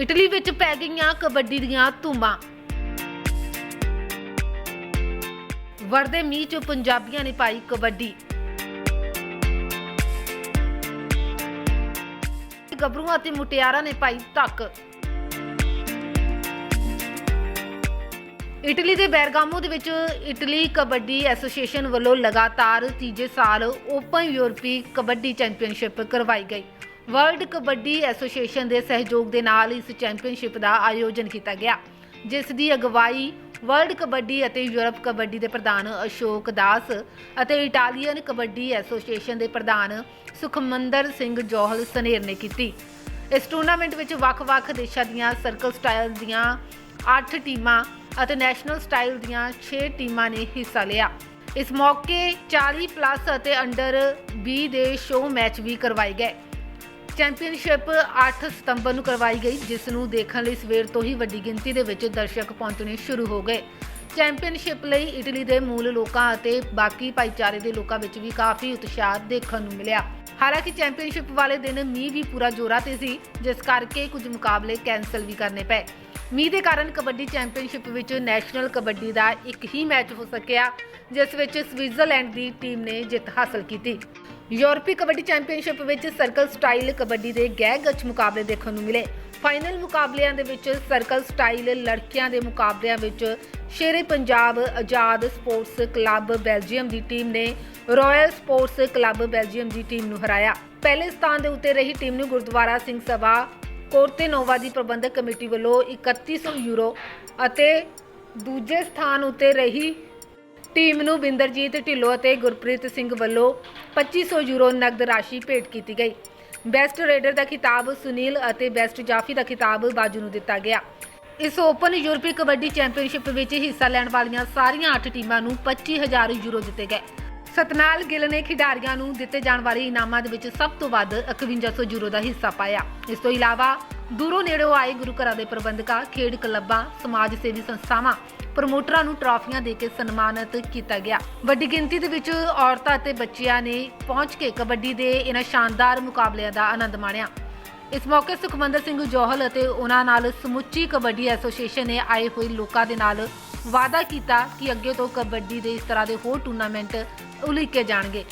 Italy ਵਿੱਚ ਪੈ ਗਈਆਂ ਕਬੱਡੀ ਦੀਆਂ ਧੂਮਾਂ। ਵਰਦੇ ਮੀਂਹ 'ਚ ਪੰਜਾਬੀਆਂ ਨੇ ਪਾਈ ਕਬੱਡੀ। ਗੱਭਰੂਆਂ ਅਤੇ ਮੁਟਿਆਰਾਂ ਨੇ ਪਾਈ ਧੱਕ। ਇਟਲੀ ਦੇ ਬੈਰਗਾਮੋ ਦੇ ਵਿੱਚ ਇਟਲੀ ਕਬੱਡੀ ਐਸੋਸੀਏਸ਼ਨ ਵੱਲੋਂ ਲਗਾਤਾਰ ਤੀਜੇ ਸਾਲ ਓਪਨ ਯੂਰਪੀ ਕਬੱਡੀ ਚੈਂਪੀਅਨਸ਼ਿਪ ਕਰਵਾਈ ਗਈ। ਵਰਲਡ ਕਬੱਡੀ ਐਸੋਸੀਏਸ਼ਨ ਦੇ ਸਹਿਯੋਗ ਦੇ ਨਾਲ ਇਸ ਚੈਂਪੀਅਨਸ਼ਿਪ ਦਾ ਆਯੋਜਨ ਕੀਤਾ ਗਿਆ, ਜਿਸ ਦੀ ਅਗਵਾਈ ਵਰਲਡ ਕਬੱਡੀ ਅਤੇ ਯੂਰਪ ਕਬੱਡੀ ਦੇ ਪ੍ਰਧਾਨ ਅਸ਼ੋਕ ਦਾਸ ਅਤੇ ਇਟਾਲੀਅਨ ਕਬੱਡੀ ਐਸੋਸੀਏਸ਼ਨ ਦੇ ਪ੍ਰਧਾਨ ਸੁਖਮੰਦਰ ਸਿੰਘ ਜੋਹਲ ਸਨੇਰ ਨੇ ਕੀਤੀ। ਇਸ ਟੂਰਨਾਮੈਂਟ ਵਿੱਚ ਵੱਖ-ਵੱਖ ਦੇਸ਼ਾਂ ਦੀਆਂ ਸਰਕਲ ਸਟਾਈਲ ਦੀਆਂ 8 ਟੀਮਾਂ ਅਤੇ ਨੈਸ਼ਨਲ ਸਟਾਈਲ ਦੀਆਂ 6 ਟੀਮਾਂ ਨੇ ਹਿੱਸਾ ਲਿਆ। ਇਸ ਮੌਕੇ 40 ਪਲੱਸ ਅਤੇ ਅੰਡਰ 20 ਦੇ ਸ਼ੋਅ ਮੈਚ ਵੀ ਕਰਵਾਏ ਗਏ। ਚੈਂਪੀਅਨਸ਼ਿਪ 8 ਸਤੰਬਰ ਨੂੰ ਕਰਵਾਈ ਗਈ, ਜਿਸ ਨੂੰ ਦੇਖਣ ਲਈ ਸਵੇਰ ਤੋਂ ਹੀ ਵੱਡੀ ਗਿਣਤੀ ਦੇ ਵਿੱਚ ਦਰਸ਼ਕ ਪਹੁੰਚਣੇ ਸ਼ੁਰੂ ਹੋ ਗਏ। ਚੈਂਪੀਅਨਸ਼ਿਪ ਲਈ ਇਟਲੀ ਦੇ ਮੂਲ ਲੋਕਾਂ ਅਤੇ ਬਾਕੀ ਭਾਈਚਾਰੇ ਦੇ ਲੋਕਾਂ ਵਿੱਚ ਵੀ ਕਾਫੀ ਉਤਸ਼ਾਹ ਦੇਖਣ ਨੂੰ ਮਿਲਿਆ। ਹਾਲਾਂਕਿ ਚੈਂਪੀਅਨਸ਼ਿਪ ਵਾਲੇ ਦਿਨ ਮੀਂਹ ਵੀ ਪੂਰਾ ਜ਼ੋਰਾਂ ਤੇ ਸੀ, ਜਿਸ ਕਰਕੇ ਕੁਝ ਮੁਕਾਬਲੇ ਕੈਨਸਲ ਵੀ ਕਰਨੇ ਪਏ। ਮੀਂਹ ਦੇ ਕਾਰਨ ਕਬੱਡੀ ਚੈਂਪੀਅਨਸ਼ਿਪ ਵਿੱਚ ਨੈਸ਼ਨਲ ਕਬੱਡੀ ਦਾ ਇੱਕ ਹੀ ਮੈਚ ਹੋ ਸਕਿਆ, ਜਿਸ ਵਿੱਚ ਸਵਿਟਜ਼ਰਲੈਂਡ ਦੀ ਟੀਮ ਨੇ ਜਿੱਤ ਹਾਸਲ ਕੀਤੀ। ਯੂਰਪੀ ਕਬੱਡੀ ਚੈਂਪੀਅਨਸ਼ਿਪ ਵਿੱਚ ਸਰਕਲ ਸਟਾਈਲ ਕਬੱਡੀ ਦੇ ਗਹਿ ਗੱਚ ਮੁਕਾਬਲੇ ਦੇਖਣ ਨੂੰ ਮਿਲੇ। ਫਾਈਨਲ ਮੁਕਾਬਲਿਆਂ ਦੇ ਵਿੱਚ ਸਰਕਲ ਸਟਾਈਲ ਲੜਕੀਆਂ ਦੇ ਮੁਕਾਬਲਿਆਂ ਵਿੱਚ Shere Punjab Azad sports club Belgium ਦੀ ਟੀਮ ਨੇ ਰਾਇਲ ਸਪੋਰਟਸ ਕਲੱਬ ਬੈਲਜੀਅਮ ਦੀ ਟੀਮ ਨੂੰ ਹਰਾਇਆ। ਪਹਿਲੇ ਸਥਾਨ ਦੇ ਉੱਤੇ ਰਹੀ ਟੀਮ ਨੂੰ ਗੁਰਦੁਆਰਾ ਸਿੰਘ ਸਭਾ, ਕੋਰਤੇ ਦੀ ਪ੍ਰਬੰਧਕ ਕਮੇਟੀ ਵੱਲੋਂ 3100 ਯੂਰੋ ਅਤੇ ਦੂਜੇ ਸਥਾਨ ਉੱਤੇ ਰਹੀ ਟੀਮ ਨੂੰ ਬਿੰਦਰਜੀਤ ਢਿੱਲੋਂ ਅਤੇ ਗੁਰਪ੍ਰੀਤ ਸਿੰਘ ਵੱਲੋਂ 2500 ਯੂਰੋ ਨਗਦ ਰਾਸ਼ੀ ਭੇਟ ਕੀਤੀ ਗਈ। ਬੈਸਟ ਰੇਡਰ ਦਾ ਖਿਤਾਬ ਸੁਨੀਲ ਅਤੇ ਬੈਸਟ ਜਾਫੀ ਦਾ ਖਿਤਾਬ ਬਾਜੂ ਨੂੰ ਦਿੱਤਾ ਗਿਆ। ਇਸ ਓਪਨ ਯੂਰਪੀ ਕਬੱਡੀ ਚੈਂਪੀਅਨਸ਼ਿਪ ਵਿੱਚ ਹਿੱਸਾ ਲੈਣ ਵਾਲੀਆਂ ਸਾਰੀਆਂ 8 ਟੀਮਾਂ ਨੂੰ 25000 ਯੂਰੋ ਦਿੱਤੇ ਗਏ। ਸਤਨਾਲ ਗਿੱਲ ਨੇ ਖਿਡਾਰੀਆਂ ਨੂੰ ਦਿੱਤੇ ਜਾਣ ਵਾਲੇ ਇਨਾਮਾਂ ਦੇ ਵਿੱਚ ਸਭ ਤੋਂ ਵੱਧ 5100 ਯੂਰੋ ਦਾ ਹਿੱਸਾ ਪਾਇਆ। ਇਸ ਤੋਂ ਇਲਾਵਾ ਦੂਰੋਂ ਨੇੜੋਂ ਆਏ ਗੁਰੂ ਘਰਾਂ ਦੇ ਪ੍ਰਬੰਧਕਾਂ, ਖੇਡ ਕਲੱਬਾਂ, ਸਮਾਜ ਸੇਵੀ ਸੰਸਥਾਵਾਂ, ਪ੍ਰਮੋਟਰਾਂ ਨੂੰ ਟਰਾਫੀਆਂ ਦੇ ਕੇ ਸਨਮਾਨਿਤ ਕੀਤਾ ਗਿਆ। ਵੱਡੀ ਗਿਣਤੀ ਦੇ ਵਿੱਚ ਔਰਤਾਂ ਅਤੇ ਬੱਚਿਆਂ ਨੇ ਪਹੁੰਚ ਕੇ ਕਬੱਡੀ ਦੇ ਇਹਨਾਂ ਸ਼ਾਨਦਾਰ ਮੁਕਾਬਲਿਆਂ ਦਾ ਆਨੰਦ ਮਾਣਿਆ। ਇਸ ਮੌਕੇ ਸੁਖਮੰਦਰ ਸਿੰਘ ਜੋਹਲ ਅਤੇ ਉਹਨਾਂ ਨਾਲ ਸਮੁੱਚੀ ਕਬੱਡੀ ਐਸੋਸੀਏਸ਼ਨ ਨੇ ਆਏ ਹੋਏ ਲੋਕਾਂ ਦੇ ਨਾਲ ਵਾਅਦਾ ਕੀਤਾ ਕਿ ਅੱਗੇ ਤੋਂ ਕਬੱਡੀ ਦੇ ਇਸ ਤਰ੍ਹਾਂ ਦੇ ਹੋਰ ਟੂਰਨਾਮੈਂਟ ਉਲੀਕੇ ਜਾਣਗੇ।